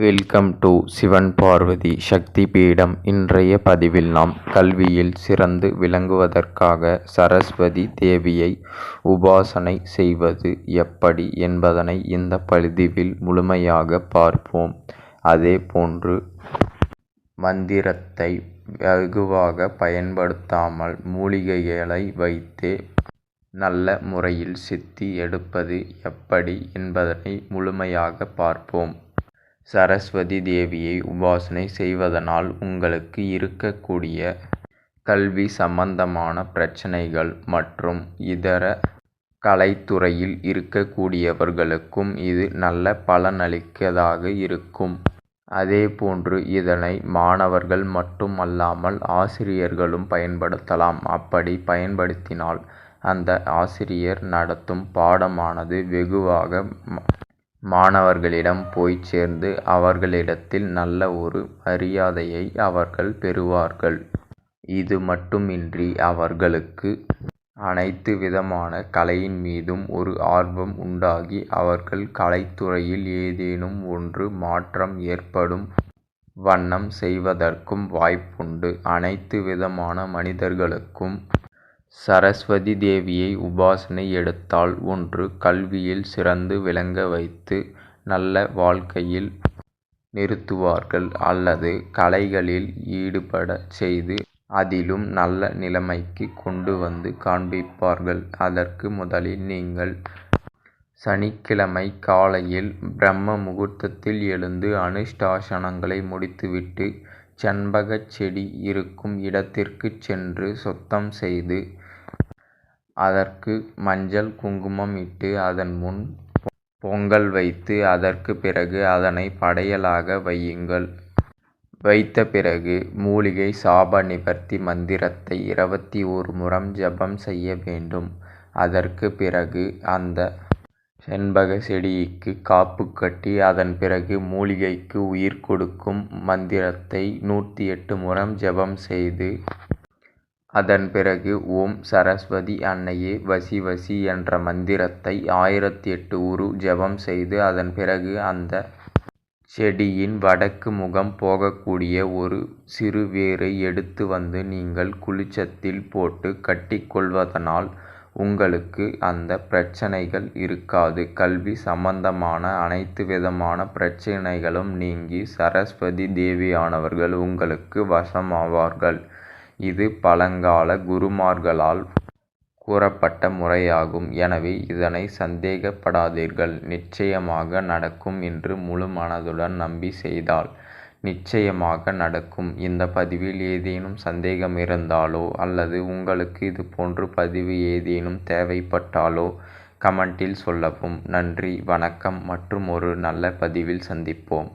Welcome to Sivan Parvathi Shakti பீடம் இன்றைய பதிவில் நாம் கல்வியில் சிறந்து விளங்குவதற்காக சரஸ்வதி தேவியை உபாசனை செய்வது எப்படி என்பதனை இந்த பதிவில் முழுமையாக பார்ப்போம். அதே போன்று மந்திரத்தை வெகுவாக பயன்படுத்தாமல் மூலிகைகளை வைத்தே நல்ல முறையில் சித்தி எடுப்பது எப்படி என்பதனை முழுமையாக பார்ப்போம். சரஸ்வதி தேவியை உபாசனை செய்வதனால் உங்களுக்கு இருக்கக்கூடிய கல்வி சம்பந்தமான பிரச்சனைகள் மற்றும் இதர கலைத்துறையில் இருக்கக்கூடியவர்களுக்கும் இது நல்ல பலனளிக்கதாக இருக்கும். அதேபோன்று இதனை மாணவர்கள் மட்டுமல்லாமல் ஆசிரியர்களும் பயன்படுத்தலாம். அப்படி பயன்படுத்தினால் அந்த ஆசிரியர் நடத்தும் பாடமானது வெகுவாக மாணவர்களிடம் போய்ச் சேர்ந்து அவர்களிடத்தில் நல்ல ஒரு மரியாதையை அவர்கள் பெறுவார்கள். இது மட்டுமின்றி அவர்களுக்கு அனைத்து விதமான கலையின் மீதும் ஒரு ஆர்வம் உண்டாகி அவர்கள் கலைத்துறையில் ஏதேனும் ஒன்று மாற்றம் ஏற்படும் வண்ணம் செய்வதற்கும் வாய்ப்புண்டு. அனைத்து விதமான மனிதர்களுக்கும் சரஸ்வதி தேவியை உபாசனை எடுத்தால் ஒன்று கல்வியில் சிறந்து விளங்க வைத்து நல்ல வாழ்க்கையில் நிறுத்துவார்கள் அல்லது கலைகளில் ஈடுபடச் செய்து அதிலும் நல்ல நிலைமைக்கு கொண்டு வந்து காண்பிப்பார்கள். அதற்கு முதலில் நீங்கள் சனிக்கிழமை காலையில் பிரம்ம முகூர்த்தத்தில் எழுந்து அனுஷ்டாசனங்களை முடித்துவிட்டு செண்பகச் செடி இருக்கும் இடத்திற்குச் சென்று சுத்தம் செய்து அதற்கு மஞ்சள் குங்குமம் இட்டு அதன் முன் பொங்கல் வைத்து அதற்கு பிறகு அதனை படையலாக வையுங்கள். வைத்த பிறகு மூலிகை சாப நிவர்த்தி மந்திரத்தை இருபத்தி ஓரு முறம் ஜபம் செய்ய வேண்டும். அதற்கு பிறகு அந்த செண்பக செடிக்கு காப்பு கட்டி அதன் பிறகு மூலிகைக்கு உயிர் கொடுக்கும் மந்திரத்தை நூற்றி எட்டு முறம் ஜபம் செய்து அதன் பிறகு ஓம் சரஸ்வதி அன்னையே வசி வசி என்ற மந்திரத்தை ஆயிரத்தி எட்டு உரு ஜபம் செய்து அதன் பிறகு அந்த செடியின் வடக்கு முகம் போகக்கூடிய ஒரு சிறு வேரை எடுத்து வந்து நீங்கள் குளிச்சத்தில் போட்டு கட்டிக்கொள்வதனால் உங்களுக்கு அந்த பிரச்சனைகள் இருக்காது. கல்வி சம்பந்தமான அனைத்து விதமான பிரச்சனைகளும் நீங்கி சரஸ்வதி தேவியானவர்கள் உங்களுக்கு வசமாவார்கள். இது பழங்கால குருமார்களால் கூறப்பட்ட முறையாகும். எனவே இதனை சந்தேகப்படாதீர்கள். நிச்சயமாக நடக்கும் என்று முழு மனதுடன் நம்பி செய்தால் நிச்சயமாக நடக்கும். இந்த பதிவில் ஏதேனும் சந்தேகம் இருந்தாலோ அல்லது உங்களுக்கு இதுபோன்ற பதிவு ஏதேனும் தேவைப்பட்டாலோ கமென்டில் சொல்லவும். நன்றி வணக்கம் மற்றுமொரு நல்ல பதிவில் சந்திப்போம்.